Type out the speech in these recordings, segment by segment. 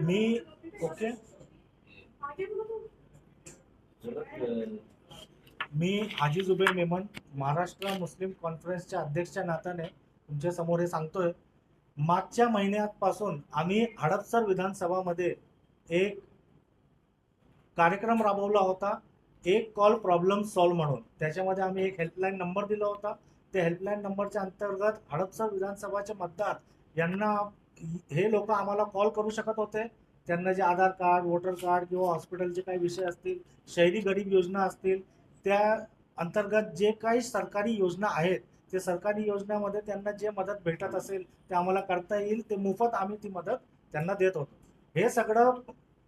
मी okay. मी हाजी जुबेर मेमन महाराष्ट्र मुस्लिम कॉन्फरन्सच्या अध्यक्षच्या नात्याने तुमच्यासमोर हे सांगतोय. मागच्या महिन्यापासून आम्ही हडपसर विधानसभामध्ये एक कार्यक्रम राबवला होता. एक कॉल प्रॉब्लेम सॉल्व म्हणून. त्याच्यामध्ये आम्ही एक हेल्पलाईन नंबर दिला होता. त्या हेल्पलाईन नंबरच्या अंतर्गत हडपसर विधानसभाचे मतदार यांना हे लोक आम्हाला कॉल करू शकत होते. त्यांना जे आधार कार्ड वोटर कार्ड किंवा हॉस्पिटलचे काही विषय असतील शहरी गरीब योजना असतील त्या अंतर्गत जे काही सरकारी योजना आहेत ते सरकारी योजनामध्ये त्यांना जे मदत भेटत असेल ते आम्हाला करता येईल ते मोफत आम्ही ती मदत त्यांना देत होतो. हे सगळं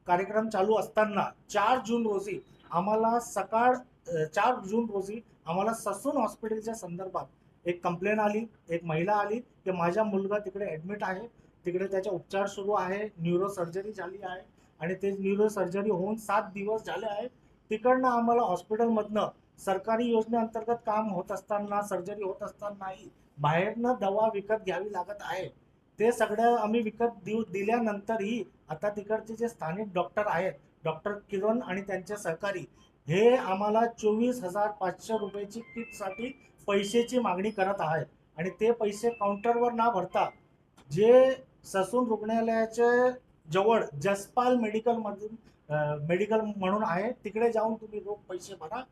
कार्यक्रम चालू असताना चार जून रोजी आम्हाला सकाळ चार जून रोजी आम्हाला ससून हॉस्पिटलच्या संदर्भात एक कंप्लेन आली एक महिला आली की माझा मुलगा तिकडे ॲडमिट आहे. तिकडे त्याचे उपचार सुरू आहे न्यूरो सर्जरी झाली आहे आणि ते न्यूरो सर्जरी होऊन सात दिवस झाले आहे तिकडनं आम्हाला हॉस्पिटलमधनं सरकारी योजनेअंतर्गत काम होत असताना सर्जरी होत असतानाही बाहेरनं दवा विकत घ्यावी लागत आहे. ते सगळं आम्ही विकत देऊ दिल्यानंतरही आता तिकडचे जे स्थानिक डॉक्टर आहेत डॉक्टर किरण आणि त्यांचे सहकारी हे आम्हाला चोवीस हजार पाचशे रुपयाची किटसाठी पैशाची मागणी करत आहेत. आणि ते पैसे काउंटरवर ना भरता जे ससून रुग्णालयाचे जवळ जसपाल मेडिकलमधून मेडिकल म्हणून आहे तिकडे जाऊन तुम्ही रोख पैसे भरा.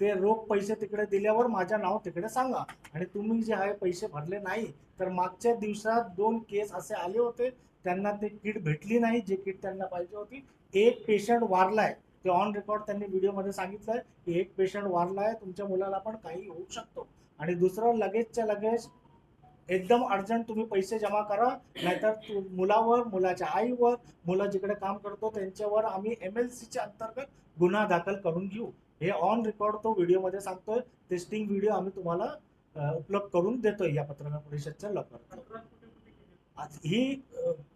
ते रोख पैसे तिकडे दिल्यावर माझं नाव तिकडे सांगा. आणि तुम्ही जे आहे पैसे भरले नाही तर मागच्या दिवसात दोन केस असे आले होते त्यांना ते किट भेटली नाही जे किट त्यांना पाहिजे होती. एक पेशंट वारलाय. ते ऑन रेकॉर्ड त्यांनी व्हिडिओमध्ये सांगितलंय की एक पेशंट वारलाय तुमच्या मुलाला पण काही होऊ शकतो. आणि दुसरं लगेचच्या लगेच एकदम अर्जंट तुम्ही पैसे जमा करा नाहीतर मुलावर मुलाच्या आईवर मुलं जिकडे काम करतो त्यांच्यावर आम्ही एम एल सीच्या अंतर्गत गुन्हा दाखल करून घेऊ. हे ऑन रेकॉर्ड तो व्हिडिओमध्ये सांगतोय. टेस्टिंग व्हिडिओ आम्ही तुम्हाला उपलब्ध करून देतोय या पत्रकार परिषदच्या लवकर. आज ही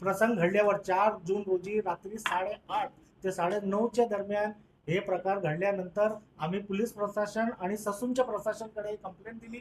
प्रसंग घडल्यावर चार जून रोजी रात्री साडेआठ ते साडे नऊच्या दरम्यान हे प्रकार घडल्यानंतर आम्ही पोलीस प्रशासन आणि ससूनच्या प्रशासनकडे कंप्लेंट दिली.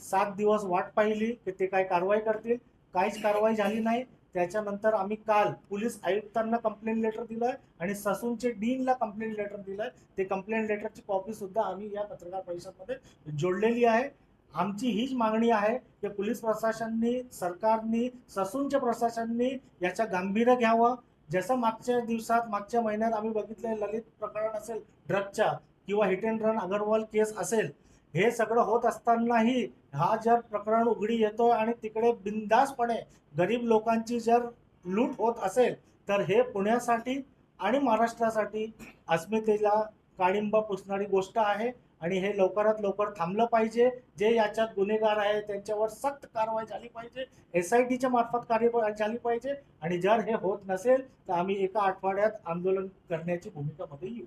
सात दिवस वाट पाहिली की ते काय कारवाई करतील काहीच कारवाई झाली नाही. त्याच्यानंतर आम्ही काल पोलीस आयुक्तांना कंप्लेंट लेटर दिलंय आणि ससूनचे डीनला कंप्लेंट लेटर दिलंय. ते कंप्लेंट लेटरची कॉपी सुद्धा आम्ही या पत्रकार परिषदमध्ये जोडलेली आहे. आमची हीच मागणी आहे की पोलीस प्रशासनाने सरकारने ससूनच्या प्रशासनाने याचा गांभीर्य घ्यावं. जसं मागच्या दिवसात मागच्या महिन्यात आम्ही बघितलं ललित प्रकरण असेल ड्रगच्या किंवा hit and run Agarwal case असेल हे सगळं होत असतानाही हा जर प्रकरण उघडी येतो आणि तिकडे बिंदासपणे गरीब लोकांची जर लूट होत असेल तर हे पुण्यासाठी आणि महाराष्ट्रासाठी अस्मितेला काळिंबा पुसणारी गोष्ट आहे आणि हे लवकरात लवकर थांबलं पाहिजे. जे याच्यात गुन्हेगार आहे त्यांच्यावर सक्त कारवाई झाली पाहिजे. एस आय टीच्या मार्फत कार्यवाही झाली पाहिजे. आणि जर हे होत नसेल तर आम्ही एका आठवड्यात आंदोलन करण्याची भूमिकामध्ये येऊ.